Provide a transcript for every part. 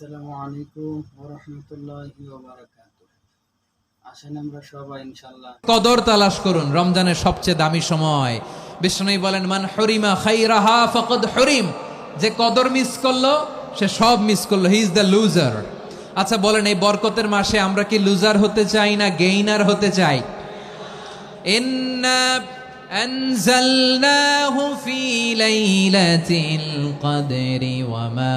আসসালামু আলাইকুম ওরহমতুল্লাহি ওবারাকাতু আসেন আমরা সবাই ইনশাল্লাহ কদর তালাশ করুন রমজানের সবচেয়ে দামি সময় বিষ্ণু বলেন মান হরিমা খাইরাহা ফকদ হরিম যে কদর মিস করলো সে সব মিস করলো হি ইজ দ্য লুজার আচ্ছা বলেন এই বরকতের মাসে আমরা কি লুজার হতে চাই না গেইনার হতে চাই إنا أنزلناه في ليلة القدر وما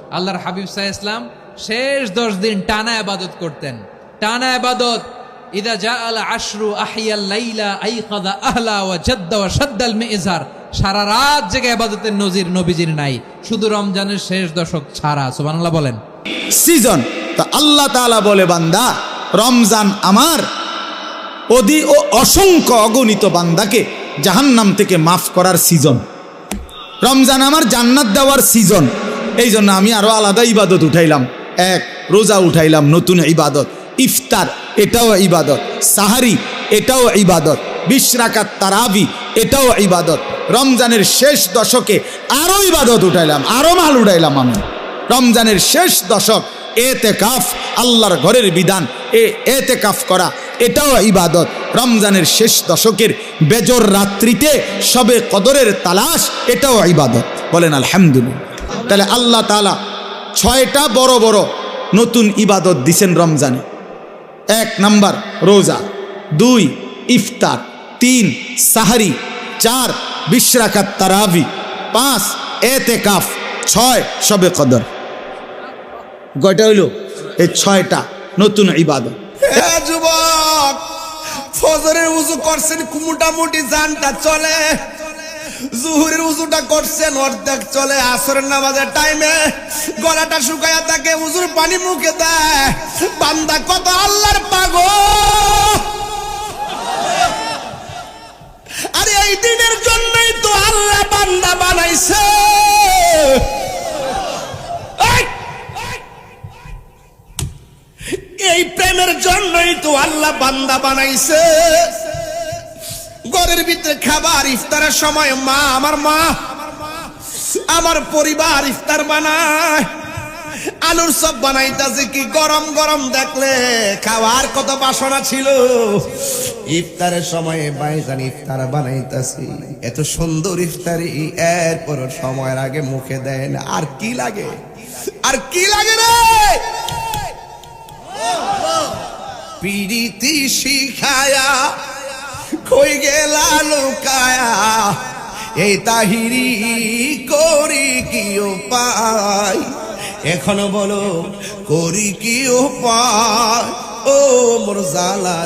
আল্লাহর হাবিব সাহ ইসলাম শেষ দশ দিন টানা আবাদত করতেন। টানা আবাদত ইদা জা আল আশরু আহিয়াল লাইলা আইকাদা আহলা ওয়া জাদ্দা ওয়া শাদ্দাল মিজার। সারা রাত জেগে আবাদতের নজির নবীজির নাই। শুধু রমজানের শেষ দশক ছাড়া, সুবহানাল্লাহ বলেন। সিজন তা আল্লাহ তাআলা বলে, বান্দা, রমজান আমার। অধি ও অসংখ্য অগণিত বান্দাকে জাহান্নাম থেকে মাফ করার সিজন রমজান আমার জান্নাত দেওয়ার সিজন এই জন্য আমি আরও আলাদা ইবাদত উঠাইলাম। এক, রোজা উঠাইলাম নতুন ইবাদত। ইফতার, এটাও ইবাদত। সাহারি, এটাও ইবাদত। বিশ্রাকাত তারাবি, এটাও ইবাদত। রমজানের শেষ দশকে আরও ইবাদত উঠাইলাম আরও মাল উঠাইলাম আমি। রমজানের শেষ দশক এতে কাফ আল্লাহর ঘরের বিধান, এ এতে কাফ করা, এটাও ইবাদত। রমজানের শেষ দশকের বেজর রাত্রিতে সবে কদরের তালাশ, এটাও ইবাদত। বলেন আলহামদুলিল্লাহ। তাহলে আল্লাহ তালা ছয়টা বড় বড় নতুন ইবাদত দিছেন রমজানে। এক নাম্বার রোজা, দুই ইফতার, তিন সাহারি, চার বিশ্রাকাত তারাবি, পাঁচ এতে কাফ ছয় সবে কদর। কয়টা হইল? এই ছয়টা নতুন ইবাদত। যুবক, ফজরের উজু করছেন মোটামুটি জানটা চলে। জুহুরের উজুটা করছেন অর্ধেক চলে আসরের নামাজের টাইমে গলাটা শুকায়া থাকে, উজুর পানি মুখে দেয়। বান্দা কত আল্লাহর পাগল। আরে এই দিনের জন্যই তো আল্লাহ বান্দা বানাইছে! এই প্রেমের জন্যই তো আল্লাহ বান্দা বানাইছে। ঘরের ভিতরে খাবার ইফতারের সময় মা আমার মা আমার পরিবার ইফতার বানায় আলুর সব বানাইতাছে কি গরম গরম দেখলে খাওয়ার কত বাসনা ছিল। ইফতারের সময় বাইজান ইফতার বানাইতাছি এত সুন্দর ইফতারি এরপর সময়ের আগে মুখে দেয় না আর কি লাগে? আর কি লাগে রে? পিড়িতি শিখায়া কই গেলা লুকায়া? এই তাহিরি করি কি পাই এখনও বলো, করি কি পাই ও মোর জালা